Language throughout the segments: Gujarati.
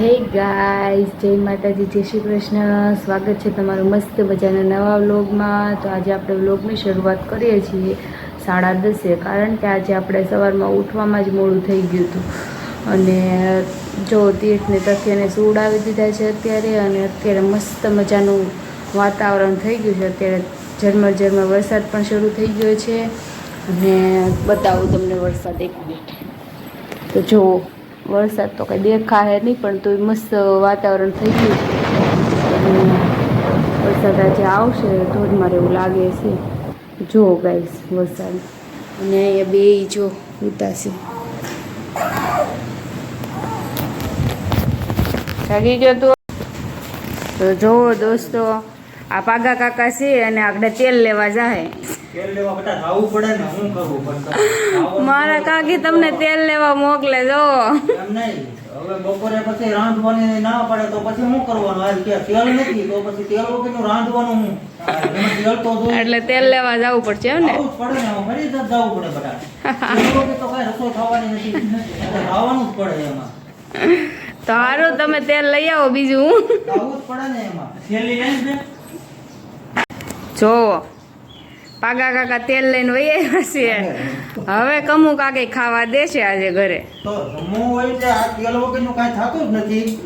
હે ગાઈઝ જય માતાજી, જય શ્રી કૃષ્ણ. સ્વાગત છે તમારું મસ્ત મજાના નવા વ્લોગમાં. તો આજે આપણે વ્લોગની શરૂઆત કરીએ છીએ સાડા દસે, કારણ કે આજે આપણે સવારમાં ઉઠવામાં જ મોડું થઈ ગયું હતું. અને જો તીર્થને તથ્યને સુવડાવી દીધા છે અત્યારે, અને અત્યારે મસ્ત મજાનું વાતાવરણ થઈ ગયું છે. અત્યારે ઝરમર ઝરમર વરસાદ પણ શરૂ થઈ ગયો છે. અને બતાવું તમને વરસાદ એક મિનિટ. તો જુઓ વરસાદ તો કંઈ દેખાય નહીં, પણ તોય મસ્ત વાતાવરણ થઈ ગયું છે. વરસાદ આજે આવશે, ધોધમાર એવું લાગે છે. જો ગાઈસ વરસાદ. અને અહીંયા બે જો ઉતાશે જાગી ગયો તું? તો જુઓ દોસ્તો, આ પાગા કાકા છે અને આપણે તેલ લેવા જાય મારા કાકી તમને તેલ લેવા મોકલે જો. હવે બપોરે પછી રાંધવાની ના પડે તો પછી શું કરવાનું? હાલ કે તેલ નથી તો પછી તેલ વગરનું રાંધવાનું હું? એમાં તેલ તો જોઈએ. એટલે તેલ લેવા જવું પડશે એમ ને? પડે ને ફરી જ જવું પડે બધા. તો કઈ રસોઈ ખાવાની નથી. ખાવાનું જ પડે એમાં. તો સારું તમે તેલ લઈ આવો બીજું. જ પડે ને એમાં. જોવો પાગા કાકા તેલ લઈને વહી આવ્યા છે હવે કમુ કાકે ખાવા દેશે આજે ઘરે. તો જમવું હોય એટલે આ તેલ વગરનું કાંઈ થતું જ નથી.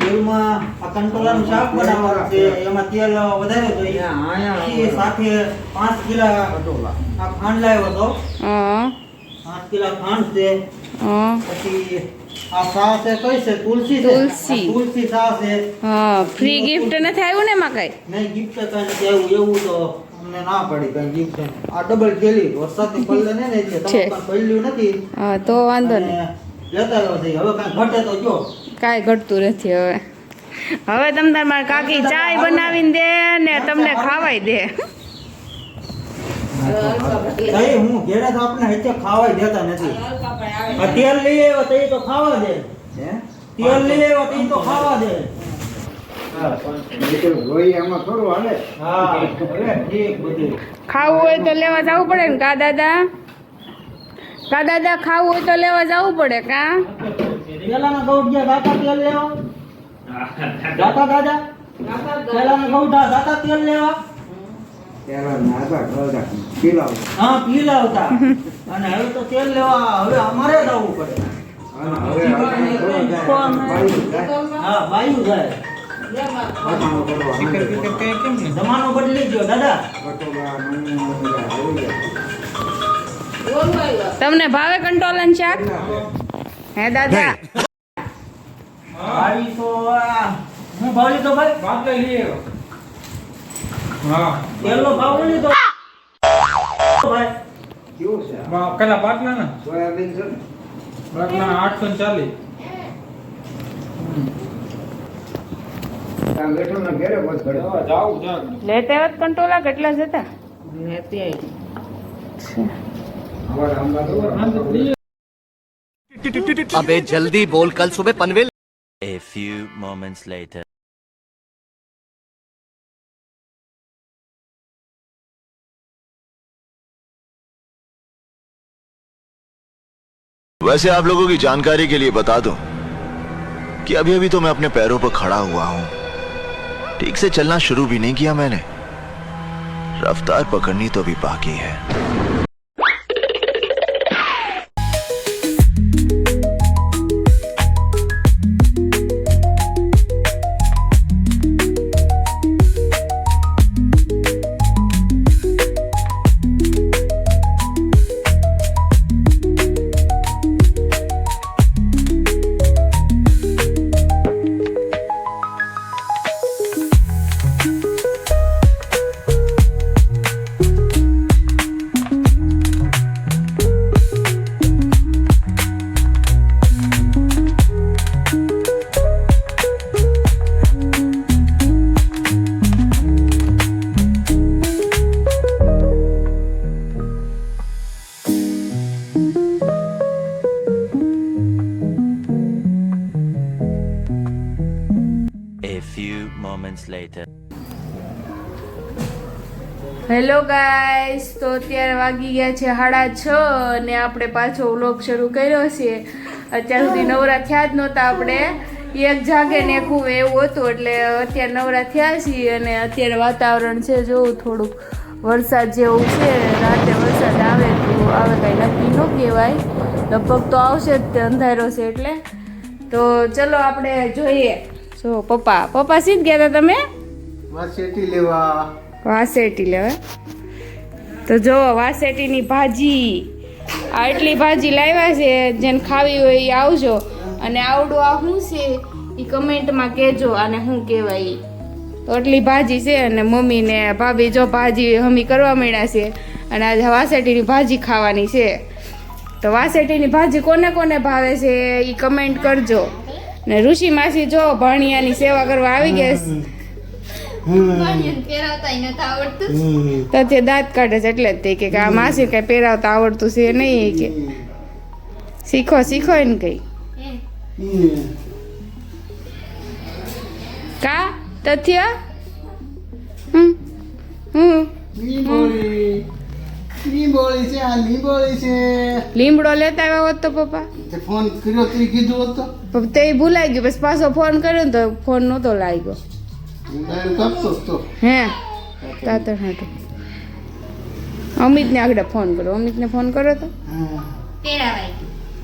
તેલમાં આ કંટોલાનું શાક બનાવવાનું છે એમાં તેલ વધારે જોઈએ સાથે પાંચ કિલા આ ખાંડ લાવ્યો હતો. પાંચ કિલા ખાંડ છે. હં, પછી આ સા છે કઈ છે? તુલસી તુલસી. તુલસી સા છે. હા. ફ્રી ગિફ્ટ નથી આવ્યું ને એમાં કઈ? નહીં ગિફ્ટ કઈ નથી આવ્યું. એવું તો અમને ના પડી કઈ ગિફ્ટ આ ડબલ થેલી વરસાદની પલ્લે ને ને એટલે છે. પડ્યું નથી. હા તો વાંધો નહીં. લેતા આવ્યો છે. હવે કાંઈ ઘટે તો જો. કાંઈ ઘટતું નથી હવે. હવે તમ તાર કાકી ચાય બનાવીને દે ને તમને ખાવાય દે. હું ઘેરે તો આપણે હેચે ખાવાય દેતા નથી. તેલ લઈ આવ્યો તો એ તો ખાવા દે. તેલ લઈ આવ્યો તો એ તો ખાવા દે. ખાવું હોય તો લેવા જવું પડે ને કા દાદા? કા દાદા ખાવું હોય તો લેવા જવું પડે કા? અને હવે તો તેલ લેવા હવે અમારે જવું પડે. હા બાયું જાય. જમાનો બદલી ગયો દાદા. તમને ભાવે કંટોલન શાક? હે દાદા? બાવીસો આ, હું ભાવ લીધો ભાઈ ભાગ લઈ લઈએ. હા તેલનો ભાવ લીધો ભાઈ. છે? પેલા પાટલા ને? પાટલા આઠસો ને ચાલીસ જાવું જાવું લેતા આવ્યા કંટોલા કેટલા જતા अबे जल्दी बोल कल सुबह Panvel A few moments later. वैसे आप लोगों की जानकारी के लिए बता दूं कि अभी अभी तो मैं अपने पैरों पर खड़ा हुआ हूं ठीक से चलना शुरू भी नहीं किया मैंने रफ्तार पकड़नी तो भी बाकी है later. હેલો ગાઈસ તો અત્યારે વાગી ગયા છે સાડા છ અને આપણે પાછો વ્લોગ શરૂ કર્યો છે. અત્યાર સુધી નવરા થયા જ નહોતા આપણે. એક જાગે ને હુવે એવું હતું, એટલે અત્યારે નવરા થયા છીએ અને અત્યારે વાતાવરણ છે જોવું થોડુંક વરસાદ જેવું છે. રાતે વરસાદ આવે તો આવે કાંઈ નક્કી ન કહેવાય. લગભગ તો આવશે જ અંધારો છે એટલે. તો ચલો આપણે જોઈએ. જો પપ્પા પપ્પા સીધ ગયા હતા તમે? વાસેટી લેવા. વાસેટી લેવા. તો જો વાસેટીની ભાજી. આટલી ભાજી લાવ્યા છે જેને ખાવી હોય એ આવજો. અને આવડું આ શું છે એ કમેન્ટમાં કહેજો આને શું કહેવાય. તો આટલી ભાજી છે અને મમ્મી ને ભાભી જો ભાજી હમી કરવા માંડ્યા છે અને આજે વાસેટીની ભાજી ખાવાની છે. તો વાસેટીની ભાજી કોને કોને ભાવે છે એ કમેન્ટ કરજો. ને ઋષિ માસી જો ભાણિયાની સેવા કરવા આવી ગયા છે. તો તે દાંત કાઢે છે એટલે જ તે કે આ માસી કઈ પહેરાવતા આવડતું છે નહીં કે. શીખો શીખો એને કઈ. કા? તથ્ય? હમ. લીંબોળી છે આ લીંબોળી છે. લીમડો લેતા આવ્યા હોત તો પપ્પા. તે ફોન કર્યો તે કીધું હોત તો. તે ભૂલાઈ ગયું પછી પાછો ફોન કર્યો ને તો ફોન નહોતો લાગ્યો. તો હે તાતર હાટું. અમિતને આગળ ફોન કરો અમિતને ફોન કરો તો.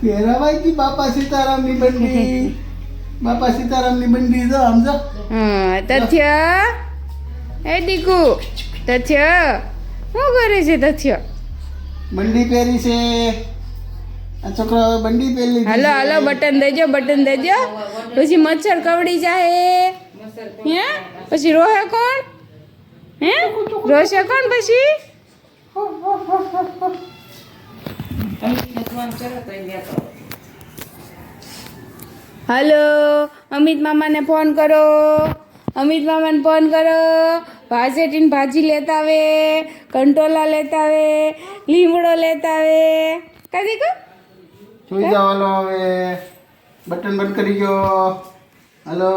પહેરાવાય બાપા સીતારામની બંડી. બાપા સીતારામની બંડી જો. સમજો હા તથ્ય? એ દીકુ? તથ્ય? શું કરે છે તથ્ય? બંડી પહેરી છે. આ છોકરો બંડી પહેરી હાલો હાલો બટન દેજો બટન દેજો. પછી મચ્છર કવડી જાય. હે? પછી રોહે કોણ? હે? રોશે કોણ પછી? હલો અમિત મામાને ફોન કરો. અમિત મામાને ફોન કરો. ભાજેટીને ભાજી લેતા આવે, કંટોલા લેતા આવે, લીમડો લેતા આવે. કાદી કો સુઈ જવાનો હવે બટન બંધ કરી ગયો. હાલો.